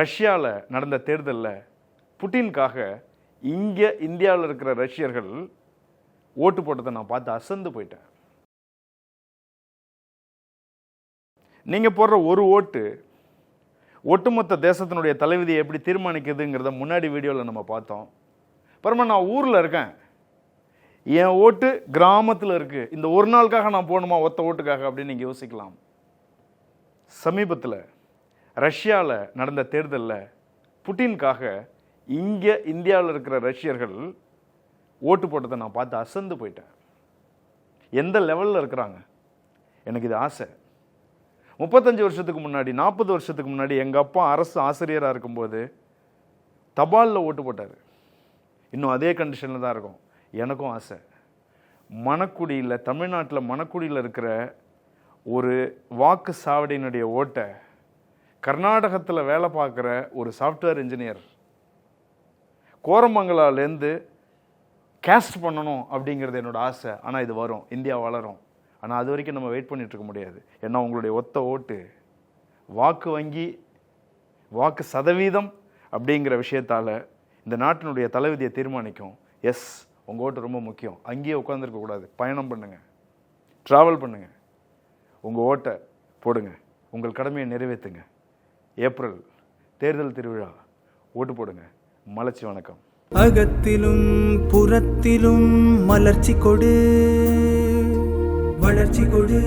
ரஷ்யாவில் நடந்த தேர்தலில் புட்டினுக்காக இங்கே இந்தியாவில் இருக்கிற ரஷ்யர்கள் ஓட்டு போட்டதை நான் பார்த்து அசந்து போயிட்டேன். நீங்கள் போடுற ஒரு ஓட்டு ஒட்டுமொத்த தேசத்தினுடைய தலைவிதியை எப்படி தீர்மானிக்குதுங்கிறத முன்னாடி வீடியோவில் நம்ம பார்த்தோம். அப்புறமா நான் ஊரில் இருக்கேன். என் ஓட்டு கிராமத்தில் இருக்குது இந்த ஒரு நாளுக்காக நான் போகணுமா? ஒத்த ஓட்டுக்காக அப்படின்னு நீங்கள் யோசிக்கலாம். சமீபத்தில் ரஷ்யாவில் நடந்த தேர்தலில் புட்டினுக்காக இங்கே இந்தியாவில் இருக்கிற ரஷ்யர்கள் ஓட்டு போட்டதை நான் பார்த்து அசந்து போயிட்டேன். எந்த லெவலில் இருக்கிறாங்க? எனக்கு இது ஆசை. முப்பத்தஞ்சு வருஷத்துக்கு முன்னாடி நாற்பது வருஷத்துக்கு முன்னாடி எங்கள் அப்பா அரசு ஆசிரியராக இருக்கும்போது தபாலில் ஓட்டு போட்டார். இன்னும் அதே கண்டிஷனில் தான் இருக்கும். எனக்கும் ஆசை. மணக்குடியில் தமிழ்நாட்டில் மணக்குடியில் இருக்கிற ஒரு வாக்கு சாவடியினுடைய ஓட்டை கர்நாடகத்தில் வேலை பார்க்குற ஒரு சாஃப்ட்வேர் இன்ஜினியர் கோரமங்கலாலேருந்து கேஸ்ட் பண்ணணும் அப்படிங்கிறது என்னோட ஆசை. ஆனால் இது வரும். இந்தியா வளரும். ஆனால் அது வரைக்கும் நம்ம வெயிட் பண்ணிகிட்ருக்க முடியாது. ஏன்னா உங்களுடைய ஒத்த ஓட்டு வாக்கு வங்கி வாக்கு சதவீதம் அப்படிங்கிற விஷயத்தால் இந்த நாட்டினுடைய தலைவிதியை தீர்மானிக்கும். எஸ் உங்கள் ஓட்டு ரொம்ப முக்கியம். அங்கேயே உட்காந்துருக்கக்கூடாது பயணம் பண்ணுங்கள் ட்ராவல் பண்ணுங்கள் உங்கள் ஓட்டை போடுங்க. உங்கள் கடமையை நிறைவேற்றுங்க. ஏப்ரல் தேர்தல் திருவிழா. ஓட்டு போடுங்க. மலர்ச்சி வணக்கம். அகத்திலும் புறத்திலும் மலர்ச்சி கொடு. வளர்ச்சி கொடு.